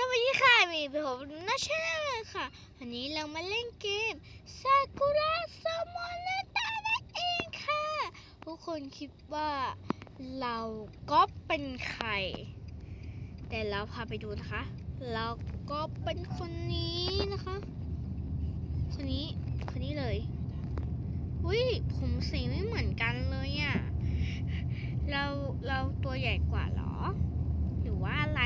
สวัสดีค่ะมีผมนัชชาค่ะ วันนี้เรามาเล่นเกมซากุระซามอนเนตานั่นเองค่ะ ทุกคนคิดว่าเราก็เป็นใคร แต่เราพาไปดูนะคะ เราก็เป็นคนนี้นะคะ คนนี้ คนนี้เลยอุ้ยผมสีไม่เหมือนกันเลยอะ่ะ เรา เราตัวใหญ่กว่าหรอ หรือว่าอะไร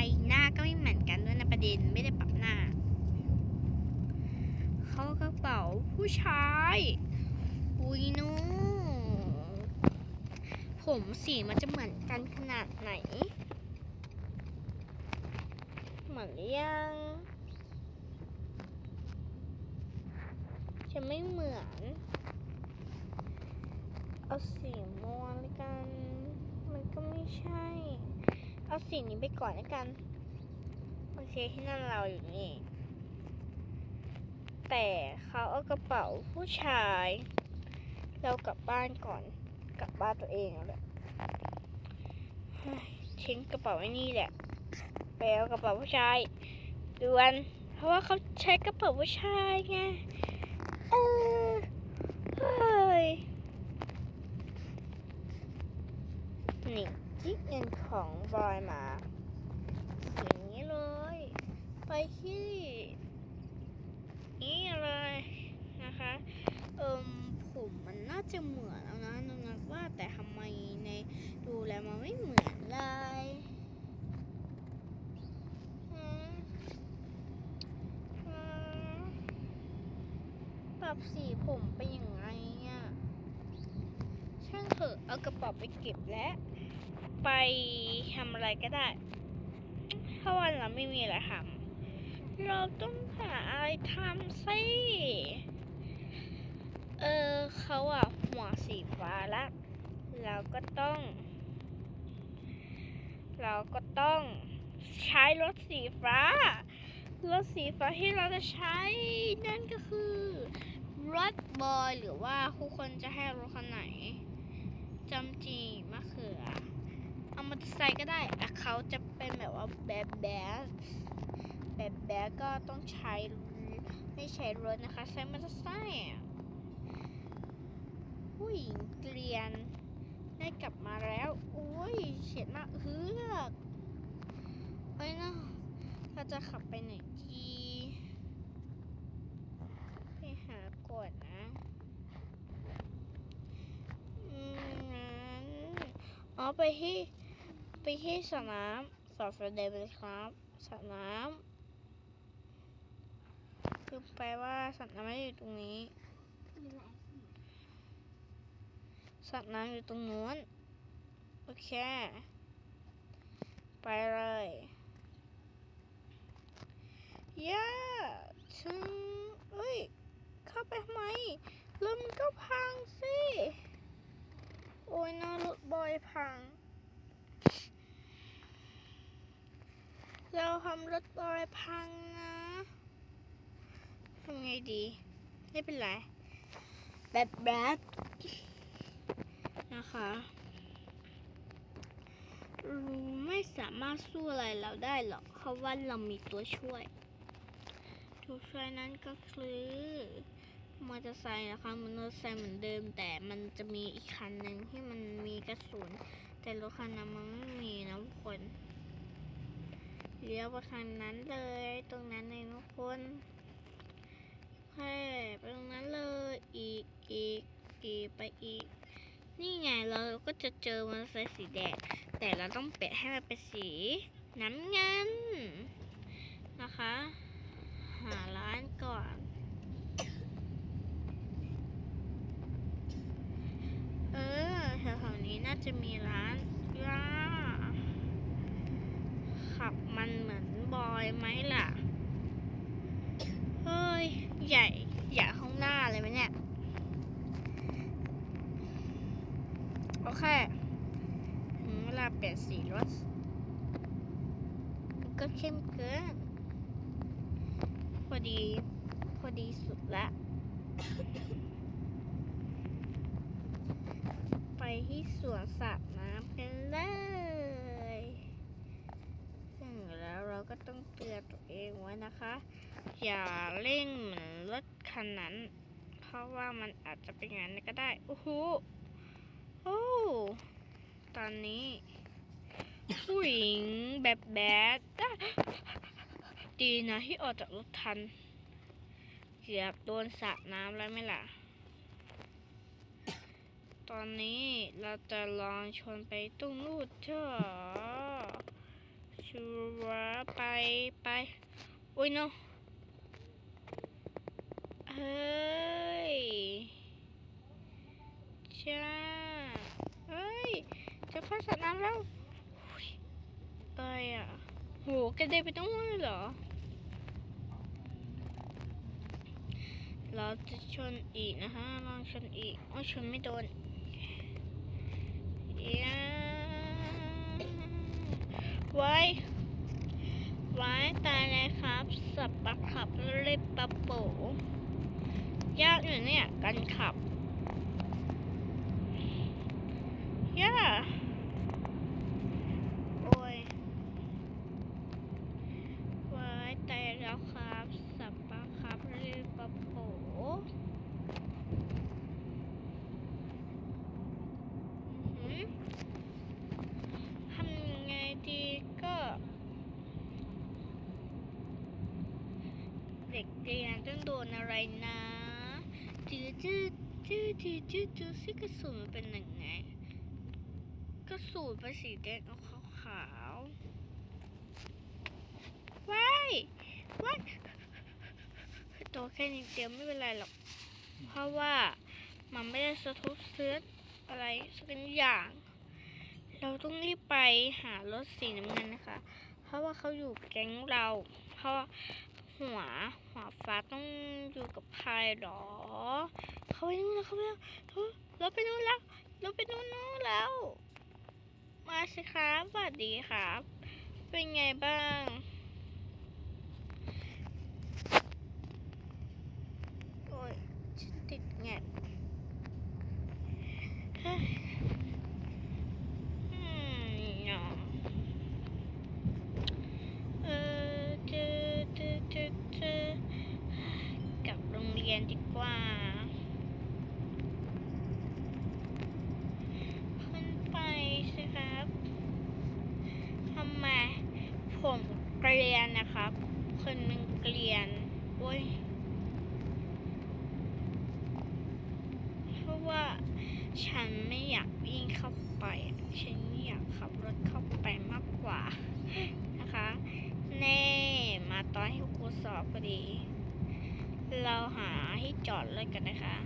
เด็นไม่ได้ปรับหน้า เขากระเป๋าผู้ชาย อุ้ยนูผมสีมันจะเหมือนกันขนาดไหน เหมือนหรือยังจะไม่เหมือน เอาสีม่วงเลยกัน มันก็ไม่ใช่ เอาสีนี้ไปก่อนแล้วกัน เคที่นั่นเราอยู่นี่ แต่เขาเอากระเป๋าผู้ชาย เรากลับบ้านก่อน กลับบ้านตัวเองแล้วแหละทิ้งกระเป๋าไว้นี่แหละไปเอากระเป๋าผู้ชายด่วน เพราะว่าเขาใช้กระเป๋าผู้ชายไงเออเฮ้ยนี่จิกเงินของบอยมาอย่างนี้เลย ไปที่นี่เลยนะคะเอิมผมมันน่าจะเหมือนแล้วนะน้องนักว่าแต่ทำไมในดูแล้วมันไม่เหมือนเลยฮะฮะปรับสีผมไปยังไงอะช่างเถอะเอากระเป๋าไปเก็บและไปทำอะไรก็ได้ถ้าวันเราไม่มีอะไรทำ เราต้องหาอะไรทำสิเออเขาอะหัวสีฟ้าละ เราก็ต้อง เราก็ต้องใช้รถสีฟ้ารถสีฟ้าที่เราจะใช้นั่นก็คือรถบอยหรือว่าทุกคนจะให้รถคันไหนจำจีมะเขือ เอามอเตอร์ไซค์ก็ได้แต่เขาจะเป็นแบบว่าแบบแบส แบบแบสก็ต้องใช้ไม่ใช้รถนะคะ ใช้มอเตอร์ไซค์ผู้หญิงเกลียน ได้กลับมาแล้วอุ้ยเฉียดมากเฮือกเอ้ยนะเราจะขับไปไหนดีไปหาก่อนนะอืมงั้นอ๋อไปที่ไปที่สนามสอบสเดนเลยครับสนาม คือแปลว่าสนามไม่อยู่ตรงนี้ สัตว์นามอยู่ตรงนู้น โอเค ไปเลยย่าถึงเอ้ย เข้าไปทำไมรถมันก็พังสิ โอ้ยน่ารบอยพัง เราทำรถบอยพังนะ ไงดี ไม่เป็นไร แบบแบบนะคะเราไม่สามารถสู้อะไรเราได้หรอก เพราะว่าเรามีตัวช่วย ตัวช่วยนั้นก็คือมอเตอร์ไซค์นะคะมอเตอร์ไซค์เหมือนเดิม แต่มันจะมีอีกคันหนึ่งที่มันมีกระสุน แต่รถคันนั้นมันไม่มีนะทุกคนเลี้ยวไปทางนั้นเลย ตรงนั้นเองทุกคนแค่ ไปตรงนั้นเลยอีกอีกอีกไปอีก นี่ไงเราก็จะเจอมอเตอร์สีแดงแต่เราต้องเปลี่ยนให้มันเป็นสีน้ำเงินนะคะ หาร้านก่อนเออแถวๆนี้น่าจะมีร้านย่าขับมันเหมือนบอยไหมล่ะ เฮ้ย ใหญ่ใหญ่ข้างหน้าเลยไหมเนี่ย โอเคถึงเวลาเปลี่ยนสีรถมันก็เข้มเกิน พอดี พอดีสุดละ ไปที่สวนสระน้ำกันเลยถึงแล้วเราก็ก็ต้องเตือนตัวเองไว้นะคะ อย่าเร่งเหมือนรถคันนั้น เพราะว่ามันอาจจะเป็นอย่างนั้นก็ได้ โอ้โหโอ้ตอนนี้ผู้หญิงแบบแบดดีนะที่ออกจากรถทัน เกือบโดนสระน้ำแล้วไหมล่ะ ตอนนี้เราจะลองชนไปตรงนู้นเถอะชัวร์ไปไปอุ้ยเนาะ ฮ้ยจ้าเฮ้ย จะเข้าสระน้ำแล้วอุ๊ยอะ โหกระเด็นไปตรงนู้นเลยเหรอ เราจะชนอีกนะฮะลองชนอีกโอ้ชนไม่โดนยาไว้ ไว้ตายเลยครับ สับปะขับเล็บปะโป ยากอยู่เนี่ยการขับยากโอ้ย ไว้ตายแล้วครับ สับปะครับเล็บปะโปอื้อหือทำยังไงดีก็ เด็กเรียนต้องโดนอะไรนะ จื้อจื้อจื้จื้อจื้อจื้อซิกระสุนมันเป็นยังไงกระสุนเป็นสีแดงเอาขาวๆว้ายว้ายตัวแค่นิดเดียวไม่เป็นไรหรอก เพราะว่ามันไม่ได้สะทกเสื้ออะไรสักอย่าง เราต้องรีบไปหารถสีน้ำเงินนะคะ เพราะว่าเขาอยู่แก๊งเรา เพราะ หัวหัวฟ้าต้องอยู่กับใครหรอ เขาไปนู่นแล้วเขาไปแล้วเราไปนู่นแล้วเราไปนู่นนู่นแล้ว มาสิครับสวัสดีครับ เป็นไงบ้าง โอ้ยฉันติดแงบเฮ้ยอืมเนาะเออเจอเจอเจอเจอกลับโรงเรียนดีกว่าขึ้นไปสิครับทำไมผมเกลียนนะครับ คนหนึ่งเกลียนโอ้ย เพราะว่าฉันไม่อยากวิ่งเข้าไป ฉันอยากขับรถเข้าไปมากกว่า นะคะ แน่ มาตอนที่ครูสอบพอดี เราหาที่จอดรถกันนะคะ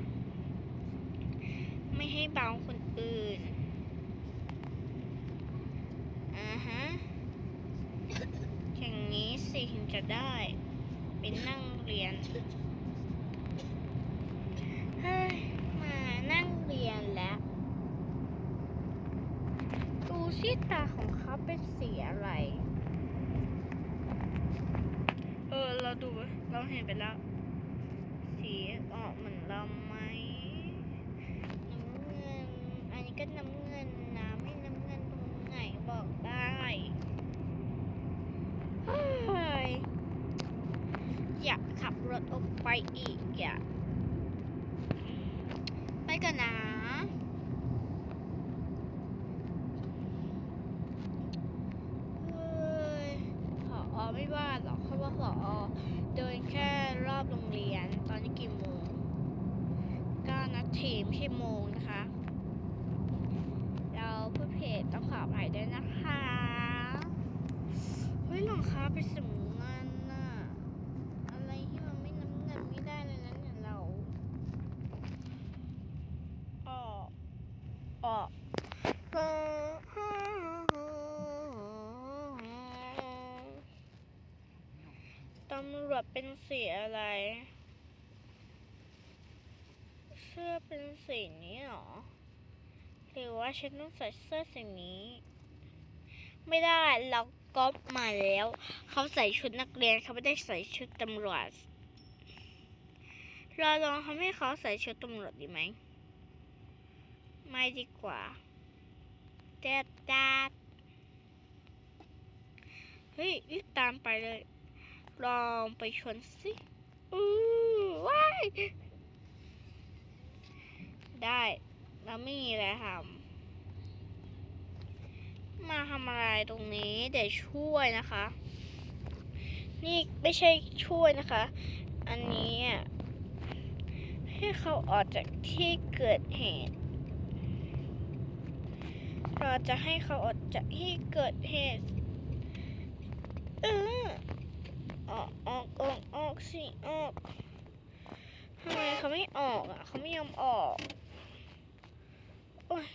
ไม่ให้เบาคนอื่นอ่าฮะอย่างนี้สิถึงจะได้เป็นนั่งเรียนเฮ้ยมานั่งเรียนแล้วดูสิตาของเขาเป็นสีอะไร เออ เราดู เราเห็นไปแล้ว กเหมือนเราไหมน้ำเงิน อันนี้ก็น้ำเงินนะไม่น้ำเงินตรงไหนบอกได้เฮ้ยอยากขับรถออกไปอีกอะไปกันนะเฮ้ยผอไม่ว่าหรอเดินแค่รอบโรงเรียน ต อนนี้กี่โมงก็นัดทีมที่โมงนะคะ เราพูดเพจต้องขออภัยด้วยนะคะเฮ้ยหลังคาเป็นสีน้ำเงินน่ะอะไรที่มันไม่น้ำเงินไม่ได้เลยนะเนี่ยเราออกออกตำรวจเป็นสีอะไร สื้อเป็นสีนี้เหรอ หรือว่าฉันต้องใส่เสื้อสีนี้ ไม่ได้เราก๊อปมาแล้ว เขาใส่ชุดนักเรียนเขาไม่ได้ใส่ชุดตำรวจ เราลองทำให้เขาใส่ชุดตำรวจดีไหม ไม่ดีกว่าเด็ดดาดเฮ้ยรีบตามไปเลย ลองไปชนสิอือว้าย ได้แล้วไม่มีอะไรทำมาทำอะไรตรงนี้เดี๋ยวช่วยนะคะ นี่ไม่ใช่ช่วยนะคะ อันนี้ให้เขาออกจากที่เกิดเหตุเราจะให้เขาออกจากที่เกิดเหตุเออออกออกออกออกสิออกทำไมเขาไม่ออกอะเขาไม่ยอมออก โอ้ย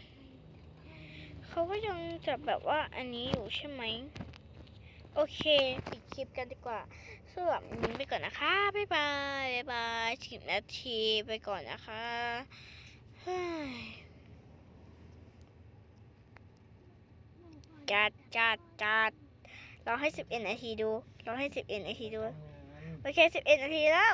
เขาก็ยังจะแบบว่าอันนี้อยู่ใช่ไหม โอเค ปิดคลิปกันดีกว่าสำหรับวันนี้ไปก่อนนะคะ บ๊ายบายบ๊ายบายสิบนาทีไปก่อนนะคะเฮ้ยจัดจัดจัดลองให้สิบเอ็ดนาทีดูลองให้สิบเอ็ดนาทีดู โอเคสิบเอ็ดนาทีแล้ว